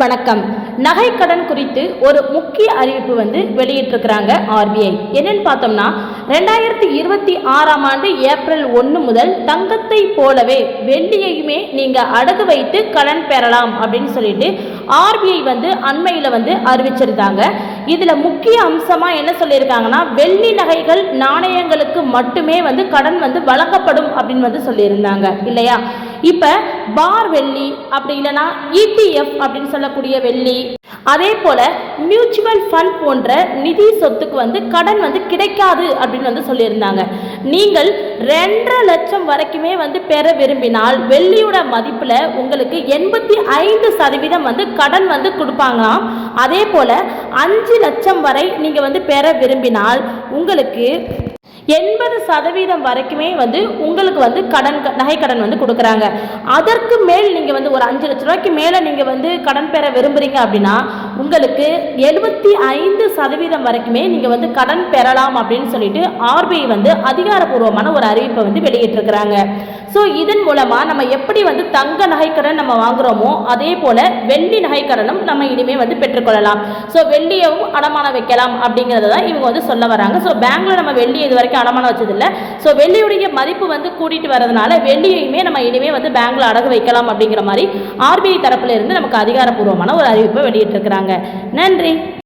வணக்கம். நகை கடன் குறித்து ஒரு முக்கிய அறிவிப்பு வந்து வெளியிட்டிருக்கிறாங்க ஆர்பிஐ. என்னன்னு பார்த்தோம்னா ரெண்டாயிரத்தி இருபத்தி ஆறாம் ஆண்டு ஏப்ரல் ஒன்று முதல் தங்கத்தை போலவே வெள்ளியையுமே நீங்கள் அடகு வைத்து கடன் பெறலாம் அப்படின்னு சொல்லிட்டு ஆர்பிஐ வந்து அண்மையில் வந்து அறிவிச்சிருந்தாங்க. இதில் முக்கிய அம்சமாக என்ன சொல்லியிருக்காங்கன்னா வெள்ளி நகைகள் நாணயங்களுக்கு மட்டுமே வந்து கடன் வந்து வழங்கப்படும் அப்படின்னு வந்து சொல்லியிருந்தாங்க. இல்லையா? இப்போ பார் வெள்ளி அப்படி இல்லைன்னா இடிஎஃப் அப்படின்னு சொல்லக்கூடிய வெள்ளி. அதே போல் மியூச்சுவல் ஃபண்ட் போன்ற நிதி சொத்துக்கு வந்து கடன் வந்து கிடைக்காது அப்படின்னு வந்து சொல்லியிருந்தாங்க. நீங்கள் ரெண்டரை லட்சம் வரைக்குமே வந்து பெற விரும்பினால் வெள்ளியோட மதிப்பில் உங்களுக்கு எண்பத்தி ஐந்து சதவீதம் வந்து கடன் வந்து கொடுப்பாங்களாம். அதே போல் அஞ்சு லட்சம் வரை நீங்கள் வந்து பெற விரும்பினால் உங்களுக்கு எண்பது சதவீதம் வரைக்குமே வந்து உங்களுக்கு வந்து கடன் நகை கடன் வந்து கொடுக்குறாங்க. அதற்கு மேல் நீங்கள் வந்து ஒரு அஞ்சு லட்ச ரூபாய்க்கு மேலே நீங்கள் வந்து கடன் பெற விரும்புகிறீங்க அப்படின்னா உங்களுக்கு எழுபத்தி ஐந்து சதவீதம் வரைக்குமே நீங்கள் வந்து கடன் பெறலாம் அப்படின்னு சொல்லிட்டு ஆர்பிஐ வந்து அதிகாரப்பூர்வமான ஒரு அறிவிப்பை வந்து வெளியிட்டிருக்கிறாங்க. ஸோ இதன் மூலமாக நம்ம எப்படி வந்து தங்க நகைக்கடன் நம்ம வாங்குகிறோமோ அதே போல் வெள்ளி நகைக்கடனும் நம்ம இனிமேல் வந்து பெற்றுக்கொள்ளலாம். ஸோ வெள்ளியவும் அடமானம் வைக்கலாம் அப்படிங்கிறத தான் இவங்க வந்து சொல்ல வராங்க. ஸோ பேங்க்கில் நம்ம வெள்ளி இது வரைக்கும் அடமானம் வச்சதில்லை. ஸோ வெள்ளியுடைய மதிப்பு வந்து கூட்டிகிட்டு வரதுனால வெள்ளியையுமே நம்ம இனிமேல் வந்து பேங்க்கில் அடகு வைக்கலாம் அப்படிங்கிற மாதிரி ஆர்பிஐ தரப்புல இருந்து நமக்கு அதிகாரப்பூர்வமான ஒரு அறிவிப்பை வெளியிட்டிருக்கிறாங்க. நன்றி.